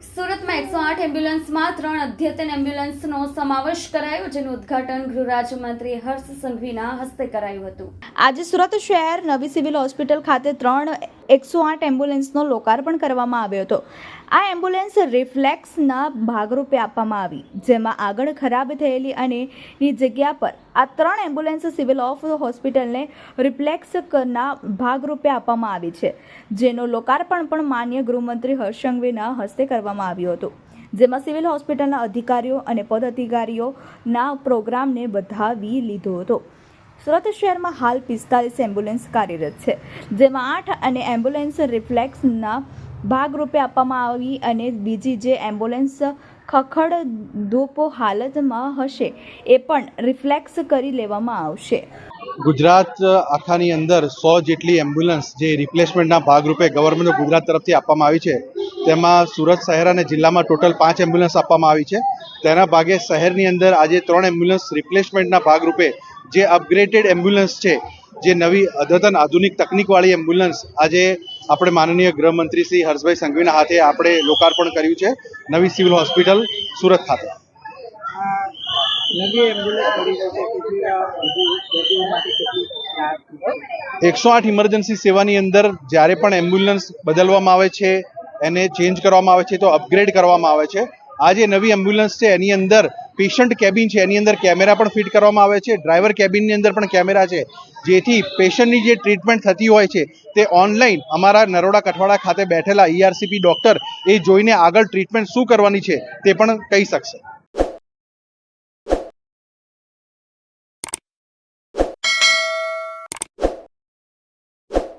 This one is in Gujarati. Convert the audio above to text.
સુરતમાં એકસો આઠ એમ્બ્યુલન્સમાં ત્રણ અદ્યતન એમ્બ્યુલન્સનો સમાવેશ કરાયો, જેનું ઉદ્ઘાટન ગૃહ રાજ્યમંત્રી હર્ષ સંઘવીના હસ્તે કરાયું હતું. આજે સુરત શહેર નવી સિવિલ હોસ્પિટલ ખાતે ત્રણ એકસો આઠ એમ્બ્યુલન્સનો લોકાર્પણ કરવામાં આવ્યો હતો. આ એમ્બ્યુલન્સ રિફ્લેક્સના ભાગરૂપે આપવામાં આવી, જેમાં આગળ ખરાબ થયેલી અને ની જગ્યા પર આ ત્રણ એમ્બ્યુલન્સ સિવિલ ઓફ હોસ્પિટલને રિફ્લેક્સના ભાગરૂપે આપવામાં આવી છે, જેનો લોકાર્પણ પણ માન્ય ગૃહમંત્રી હર્ષ સંઘવીના હસ્તે કરવામાં આવ્યું હતું, જેમાં સિવિલ હોસ્પિટલના અધિકારીઓ અને પદાધિકારીઓના પ્રોગ્રામને વધાવી લીધો હતો. સુરત શહેરમાં હાલ પિસ્તાલીસ એમ્બ્યુલન્સ કાર્યરત છે, જેમાં આઠ અને એમ્બ્યુલન્સ રિફ્લેક્સના ભાગરૂપે આપવામાં આવી અને બીજી જે એમ્બ્યુલન્સ ખખડ ધૂપ હાલતમાં હશે, એ પણ રિફ્લેક્સ કરી લેવામાં આવશે. ગુજરાત આખાની અંદર સો જેટલી એમ્બ્યુલન્સ જે રિપ્લેસમેન્ટના ભાગરૂપે ગવર્મેન્ટ ઓફ ગુજરાત તરફથી આપવામાં આવી છે તેમાં સુરત શહેર અને જિલ્લામાં ટોટલ પાંચ એમ્બ્યુલન્સ આપવામાં આવી છે. તેના ભાગે શહેરની અંદર આજે ત્રણ એમ્બ્યુલન્સ રિપ્લેસમેન્ટના ભાગરૂપે જે અપગ્રેડેડ એમ્બ્યુલન્સ છે જે નવી અદ્યતન આધુનિક તકનીકવાળી એમ્બ્યુલન્સ આજે આપણે માનનીય ગૃહમંત્રી શ્રી હર્ષભાઈ સંઘવીના હાથે આપણે લોકાર્પણ કર્યું છે નવી સિવિલ હોસ્પિટલ સુરત ખાતે. એકસો આઠ ઇમરજન્સી સેવાની અંદર જ્યારે પણ એમ્બ્યુલન્સ બદલવામાં આવે છે એને ચેન્જ કરવામાં આવે છે તો અપગ્રેડ કરવામાં આવે છે. આ જે નવી એમ્બ્યુલન્સ છે, એની અંદર પેશન્ટ કેબિન છે, એની અંદર કેમેરા પણ ફિટ કરવામાં આવે છે. ડ્રાઈવર કેબિનની અંદર પણ કેમેરા છે. જેથી પેશન્ટની જે ટ્રીટમેન્ટ થતી હોય છે, તે ઓનલાઈન અમારા નરોડા કઠવાડા ખાતે બેઠેલા ઈઆરસીપી ડોક્ટર એ જોઈને આગળ ટ્રીટમેન્ટ શું કરવાની છે, તે પણ કહી શકશે.